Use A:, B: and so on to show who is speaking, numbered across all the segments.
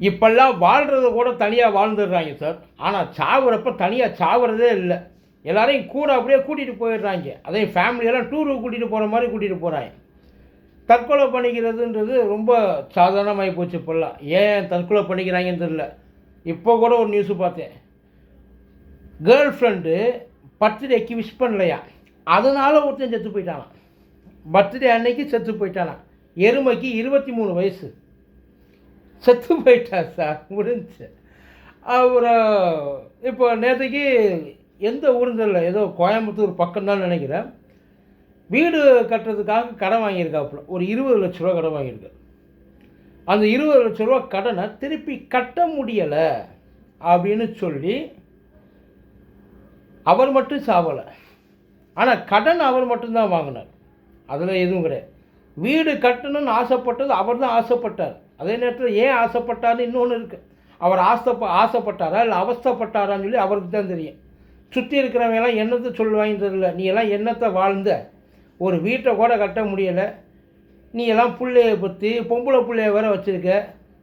A: இப்பெல்லாம் வாழ்கிறத கூட தனியாக வாழ்ந்துடுறாங்க சார். ஆனால் சாவுறப்ப தனியாக சாவுறதே இல்லை. எல்லாரையும் கூட அப்படியே கூட்டிகிட்டு போயிடுறாங்க. அதையும் ஃபேமிலியெல்லாம் டூருக்கு கூட்டிகிட்டு போகிற மாதிரி கூட்டிகிட்டு போகிறாங்க தற்கொலை பண்ணிக்கிறதுன்றது ரொம்ப சாதாரணமாகி போச்சு இப்போல்லாம். ஏன் தற்கொலை பண்ணிக்கிறாங்கன்னு தெரில இப்போ கூட ஒரு நியூஸு பார்த்தேன். கேர்ள் ஃப்ரெண்டு பர்த்டேக்கு விஷ் பண்ணலையா? அதனால் ஒருத்தன் செத்து போயிட்டானான் பர்த்டே அன்னைக்கு செத்து போயிட்டானான் எருமைக்கு இருபத்தி மூணு வயசு. செத்து போயிட்டா சார் முடிஞ்சு. அப்புறம் இப்போ நேற்றுக்கு எந்த ஊருன்னு தெரியல ஏதோ கோயம்புத்தூர் பக்கம்தான் நினைக்கிறேன். வீடு கட்டுறதுக்காக கடன் வாங்கியிருக்காப்புல ஒரு இருபது லட்ச ரூபா கடன் வாங்கியிருக்காரு அந்த இருபது லட்ச ரூபா கடனை திருப்பி கட்ட முடியலை அப்படின்னு சொல்லி அவர் மட்டும் சாவலை. ஆனால் கடன் அவர் மட்டும்தான் வாங்கினார். அதில் எதுவும் கிடையாது. வீடு கட்டணும்னு ஆசைப்பட்டது அவர் தான் ஆசைப்பட்டார். அதே நேரத்தில் ஏன் ஆசைப்பட்டார்னு இன்னொன்று இருக்குது அவர் ஆசைப்ப ஆசைப்பட்டாரா இல்லை அவஸ்தைப்பட்டாரான்னு சொல்லி அவருக்கு தான் தெரியும். சுற்றி இருக்கிறவங்க எல்லாம் என்னத்தை சொல்லுவாங்க தெரியல. நீ எல்லாம் என்னத்தை வாழ்ந்த? ஒரு வீட்டை கூட கட்ட முடியலை. நீ எல்லாம் பிள்ளைய பற்றி பொம்பளை பிள்ளைய வேற வச்சுருக்க.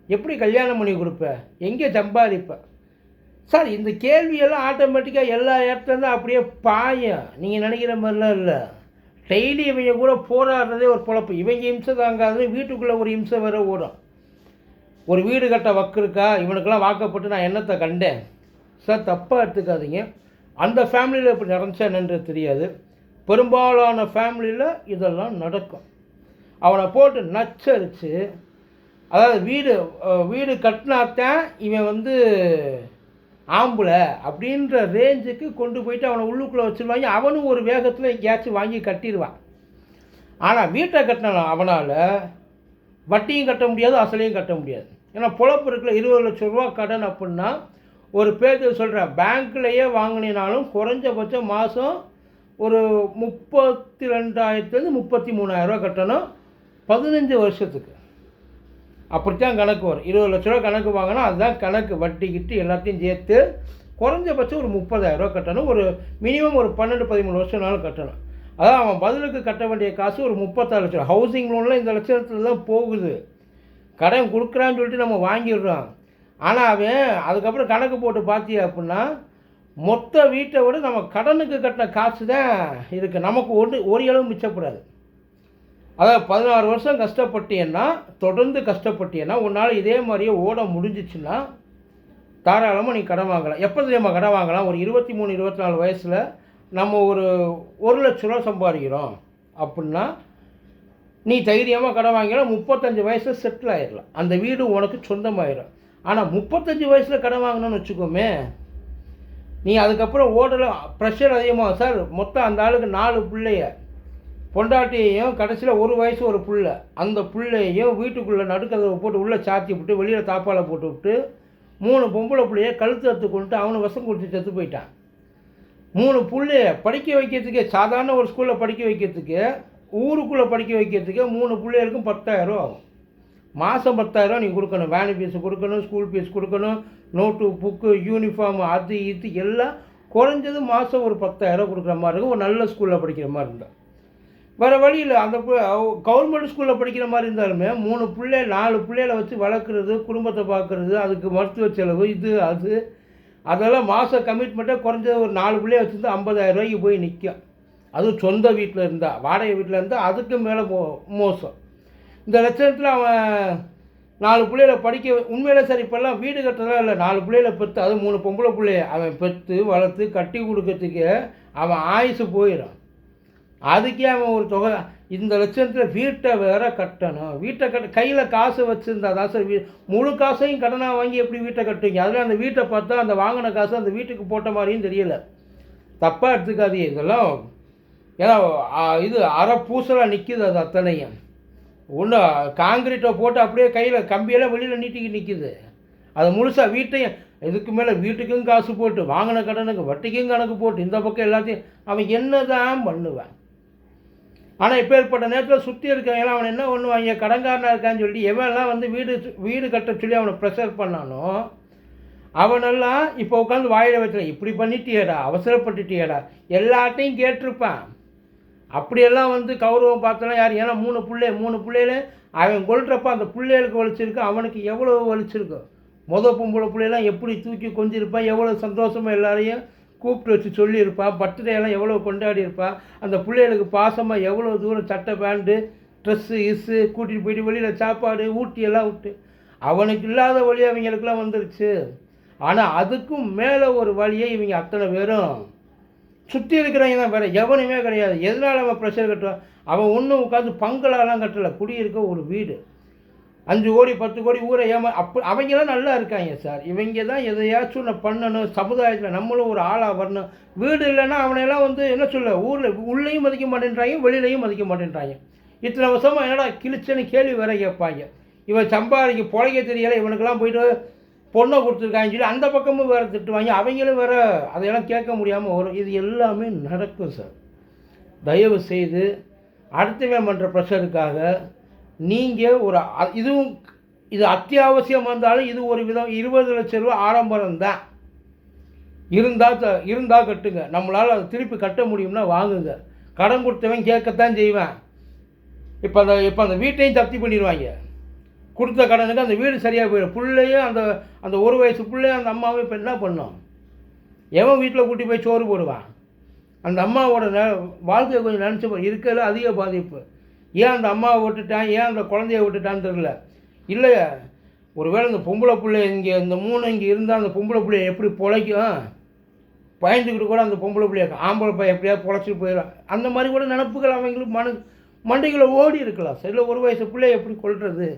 A: எப்படி கல்யாணம் பண்ணி கொடுப்ப? எங்கே சம்பாதிப்ப? சார் இந்த கேள்வியெல்லாம் ஆட்டோமேட்டிக்காக எல்லா இடத்துலேருந்து அப்படியே பாயும். நீங்கள் நினைக்கிற மாதிரிலாம் இல்லை. டெய்லி இவங்க கூட போராடுறதே ஒரு பொழப்பு. இவங்க இம்சை தாங்காது வீட்டுக்குள்ளே ஒரு இம்சை வேற ஓடும். ஒரு வீடு கட்ட வக்கு இருக்கா? இவனுக்கெல்லாம் வாக்கப்பட்டு நான் என்னத்தை கண்டேன்? சார் தப்பாக எடுத்துக்காதீங்க. அந்த ஃபேமிலியில் இப்படி நடந்துச்சா என்னன்றது தெரியாது. பெரும்பாலான ஃபேமிலியில் இதெல்லாம் நடக்கும். அவனை போட்டு நச்சரித்து அதாவது வீடு வீடு கட்டினாத்தான் இவன் வந்து ஆம்பளை அப்படின்ற ரேஞ்சுக்கு கொண்டு போயிட்டு அவனை உள்ளுக்குள்ளே வச்சுருவாங்க. அவனும் ஒரு வேகத்தில் எங்கேயாச்சும் வாங்கி கட்டிடுவான். ஆனால் வீட்டை கட்டின அவனால் வட்டியும் கட்ட முடியாது அசலையும் கட்ட முடியாது. ஏன்னா பொழப்பு இருக்கிற இருபது லட்ச ரூபா கடன் அப்படின்னா ஒரு பேர் சொல்கிற பேங்க்லேயே வாங்கினாலும் குறைஞ்சபட்சம் மாதம் ஒரு முப்பத்தி ரெண்டாயிரத்துலேருந்து முப்பத்தி மூணாயிரரூவா கட்டணும் பதினஞ்சு வருஷத்துக்கு. அப்படித்தான் கணக்கு வரும். இருபது லட்ச ரூபா கணக்கு வாங்கினா அதுதான் கணக்கு. வட்டி கிட்டு எல்லாத்தையும் சேர்த்து குறைஞ்சபட்சம் ஒரு முப்பதாயிரரூவா கட்டணும். ஒரு மினிமம் ஒரு பன்னெண்டு பதிமூணு வருஷம்னாலும் கட்டணும். அதான் அவன் பதிலுக்கு கட்ட வேண்டிய காசு ஒரு முப்பத்தாறு லட்சம் ஹவுசிங் லோன்லாம் இந்த லட்சத்தில் தான் போகுது. கடன் கொடுக்குறான்னு சொல்லிட்டு நம்ம வாங்கிடுறோம். ஆனால் அவன் அதுக்கப்புறம் கணக்கு போட்டு பார்த்திய அப்படின்னா மொத்த வீட்டை விட நம்ம கடனுக்கு கட்டின காசு தான் இருக்குது நமக்கு ஒன்று ஒரு அளவு மிச்சப்படாது. அதாவது பதினாறு வருஷம் கஷ்டப்பட்டீங்கன்னா தொடர்ந்து கஷ்டப்பட்டீங்கன்னா உன்னால் இதே மாதிரியே ஓட முடிஞ்சிச்சுன்னா தாராளமாக நீ கடன் வாங்கலாம். எப்போ தெரியுமா கடன் வாங்கலாம்? ஒரு இருபத்தி மூணு இருபத்தி நாலு வயசில் நம்ம ஒரு ஒரு லட்ச ரூபா சம்பாதிக்கிறோம் அப்படின்னா நீ தைரியமாக கடன் வாங்கினா முப்பத்தஞ்சு வயசில் செட்டில் ஆயிடலாம் அந்த வீடு உனக்கு சொந்தமாயிடும் ஆனால் முப்பத்தஞ்சு வயசில் கடன் வாங்கினோன்னு வச்சுக்கோமே நீ அதுக்கப்புறம் ஓடல ப்ரெஷர் அதிகமாக சார் மொத்தம் அந்த ஆளுக்கு நாலு பிள்ளைய பொண்டாட்டியையும் கடைசியில் ஒரு வயசு ஒரு பிள்ளை. அந்த புள்ளையையும் வீட்டுக்குள்ளே நடுக்கதவை போட்டு உள்ளே சாத்தி விட்டு வெளியில் தாப்பால் போட்டு விட்டு மூணு பொம்பளை பிள்ளைய கழுத்து எடுத்து கொண்டு அவனை வசம் கொடுத்து செத்து போயிட்டான். மூணு புள்ளைய படிக்க வைக்கிறதுக்கே சாதாரண ஒரு ஸ்கூலில் படிக்க வைக்கிறதுக்கு ஊருக்குள்ளே படிக்க வைக்கிறதுக்கு மூணு பிள்ளைகளுக்கும் பத்தாயிரம் ஆகும். மாதம் பத்தாயிரம் நீ கொடுக்கணும். வேன் ஃபீஸ் கொடுக்கணும் ஸ்கூல் ஃபீஸ் கொடுக்கணும் நோட்டு புக்கு யூனிஃபார்ம் அது இது எல்லாம் குறைஞ்சது மாதம் ஒரு பத்தாயிரம் கொடுக்குற மாதிரி இருக்கும். ஒரு நல்ல ஸ்கூலில் படிக்கிற மாதிரி இருந்தால் வேறு வழியில் அந்த கவர்மெண்ட் ஸ்கூலில் படிக்கிற மாதிரி இருந்தாலுமே மூணு பிள்ளை நாலு பிள்ளைகளை வச்சு வளர்க்குறது குடும்பத்தை பார்க்குறது அதுக்கு மருத்துவ செலவு இது அது அதெல்லாம் மாத கமிட்மெண்ட்டே குறைஞ்சது ஒரு நாலு பிள்ளைய வச்சுருந்து ஐம்பதாயிரம் ரூபாய்க்கு போய் நிற்கும் அதுவும் சொந்த வீட்டில் இருந்தால் வாடகை வீட்டில் இருந்தால் அதுக்கு மேலே மோ மோசம். இந்த லட்சணத்தில் அவன் நாலு பிள்ளைகளை படிக்க உண்மையிலே சரி இப்போல்லாம் வீடு கட்டுறதா இல்லை. நாலு பிள்ளைகளை பெற்று அது மூணு பொம்பளை பிள்ளைய அவன் பெற்று வளர்த்து கட்டி கொடுக்கறதுக்கு அவன் ஆயுசு போயிடும். அதுக்கே அவன் ஒரு தொகை இந்த லட்சத்தில் வீட்டை வேற கட்டணும். வீட்டை கட்ட கையில் காசு வச்சுருந்தா தான் சார் வீ முழு காசையும் கடனாக வாங்கி எப்படி வீட்டை கட்டுவீங்க? அதில் அந்த வீட்டை பார்த்தா அந்த வாங்கின காசு அந்த வீட்டுக்கு போட்ட மாதிரியும் தெரியல. தப்பாக எடுத்துக்காதீங்க இதெல்லாம். ஏன்னா இது அரை பூசலாக நிற்கிது அது அத்தனையும். ஒன்று காங்கிரீட்டை போட்டு அப்படியே கையில் கம்பியெல்லாம் வெளியில் நீட்டிக்கு நிற்கிது அது முழுசாக வீட்டையும் இதுக்கு மேலே வீட்டுக்கும் காசு போட்டு வாங்கின கடனுக்கு வட்டிக்கும் கணக்கு போட்டு இந்த பக்கம் எல்லாத்தையும் அவன் என்ன தான் பண்ணுவேன்? ஆனால் இப்போ ஏற்பட்ட நேரத்தில் சுற்றி இருக்கவங்கலாம் அவன் என்ன பண்ணுவாங்க? கடங்காரனாக இருக்கான்னு சொல்லி எவன்லாம் வந்து வீடு வீடு கட்ட சொல்லி அவனை ப்ரெஷர் பண்ணானோ அவனெல்லாம் இப்போ உட்காந்து வாயில வச்சுல இப்படி பண்ணிட்டியேடா அவசரப்பட்டுட்டியேடா. எல்லாத்தையும் கேட்டிருப்பான். அப்படியெல்லாம் வந்து கௌரவம் பார்த்தோன்னா யார்? ஏன்னா மூணு பிள்ளை மூணு பிள்ளையில அவன் கொள்றப்ப அந்த பிள்ளைகளுக்கு வலிச்சிருக்கு அவனுக்கு எவ்வளோ வலிச்சிருக்கும்? மொதல் பொம்பளை பிள்ளையெல்லாம் எப்படி தூக்கி கொஞ்சிருப்பான் எவ்வளோ சந்தோஷமாக எல்லாரையும் கூப்பிட்டு வச்சு சொல்லியிருப்பா பர்த்டேலாம் எவ்வளோ கொண்டாடி இருப்பான் அந்த பிள்ளைகளுக்கு பாசமாக எவ்வளோ தூரம் சட்டை பேண்ட்டு ட்ரெஸ்ஸு இஸ்ஸு கூட்டிகிட்டு போயிட்டு வெளியில் சாப்பாடு ஊட்டி எல்லாம் விட்டு. அவனுக்கு இல்லாத வழி அவங்களுக்குலாம் வந்துருச்சு. ஆனால் அதுக்கும் மேலே ஒரு வழியை இவங்க அத்தனை பேரும். சுற்றி இருக்கிறவங்க தான் வேறு எவனுமே கிடையாது. எதனால் அவன் ப்ரெஷர் கட்டுவான்? அவன் ஒன்றும் உட்காந்து பங்களாலாம் கட்டலை. குடியிருக்க ஒரு வீடு. அஞ்சு கோடி பத்து கோடி ஊரை ஏமா அப்போ அவங்களாம் நல்லா இருக்காங்க சார். இவங்க தான் எதையாச்சும் ஒன்று பண்ணணும். சமுதாயத்தில் நம்மளும் ஒரு ஆளாக வரணும். வீடு இல்லைன்னா அவனையெல்லாம் வந்து என்ன சொல்ல ஊரில் உள்ளேயும் மதிக்க மாட்டேன்றாங்க வெளியிலையும் மதிக்க மாட்டேன்றாங்க. இத்தனை வருஷமாக என்னடா கிழிச்சன்னு கேள்வி வேற கேட்பாங்க. இவன் சம்பாதிக்க பொழைக்க தெரியலை இவனுக்கெல்லாம் போயிட்டு பொண்ணை கொடுத்துருக்காங்கன்னு சொல்லி அந்த பக்கமும் வேறு திட்டுவாங்க. அவங்களும் வேற அதையெல்லாம் கேட்க முடியாமல் வரும் இது எல்லாமே நடக்கும் சார். தயவு செய்து அடுத்தவன் பண்ணுற ப்ரெஷருக்காக நீங்கள் ஒரு அ- இதுவும் இது அத்தியாவசியம் வந்தாலும் இது ஒரு விதம் இருபது லட்ச ரூபா ஆடம்பரம் தான். இருந்தால் த இருந்தால் கட்டுங்க. நம்மளால் அதை திருப்பி கட்ட முடியும்னா வாங்குங்க. கடன் கொடுத்தவன் கேட்கத்தான் செய்வேன். இப்போ அந்த இப்போ அந்த வீட்டையும் தப்தி பண்ணிடுவாங்க. கொடுத்த கடனுக்கு அந்த வீடு சரியாக போயிடும். பிள்ளையும் அந்த அந்த ஒரு வயசு பிள்ளையும் அந்த அம்மாவும் இப்போ என்ன பண்ணும்? எவன் வீட்டில் கூட்டி போய் சோறு போடுவான்? அந்த அம்மாவோட ந வாழ்க்கையை கொஞ்சம் நினச்சி இருக்கிறதுல அதிக பாதிப்பு. ஏன் அந்த அம்மாவை விட்டுட்டான்? ஏன் அந்த குழந்தைய விட்டுட்டான்னு தெரியல. இல்லை ஒருவேளை இந்த பொம்பளை பிள்ளை இங்கே இந்த மூணு இங்கே இருந்தால் அந்த பொம்பளை பிள்ளைய எப்படி பொழைக்கும்? பயந்துக்கிட்டு கூட அந்த பொம்பளை பிள்ளைய ஆம்பளை பையன் எப்படியாவது பொழைச்சிட்டு போயிடும் அந்த மாதிரி கூட நினப்புகள் அவங்களுக்கு மனு மண்டைகளை ஓடி இருக்கலாம். சரி ஒரு வயசு பிள்ளைய எப்படி கொள்வது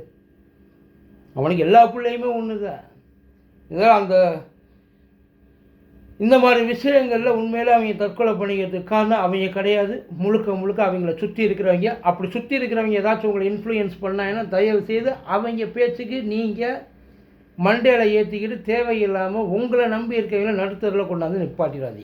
A: அவனுக்கு எல்லா பிள்ளையுமே ஒன்று தான் இதெல்லாம் அந்த இந்த மாதிரி விஷயங்களில் உண்மையில் அவங்க தற்கொலை பண்ணிக்கிறதுக்கு காரணம் அவங்க கிடையாது. முழுக்க முழுக்க அவங்கள சுற்றி இருக்கிறவங்க. அப்படி சுற்றி இருக்கிறவங்க ஏதாச்சும் உங்களை இன்ஃப்ளூயன்ஸ் பண்ணாங்கன்னா தயவு செய்து அவங்க பேச்சுக்கு நீங்கள் மண்டையில் ஏற்றிக்கிட்டு தேவையில்லாமல் உங்களை நம்பி இருக்கவங்கள நடுத்தரில் கொண்டாந்து நிப்பாட்டிடாதீங்க.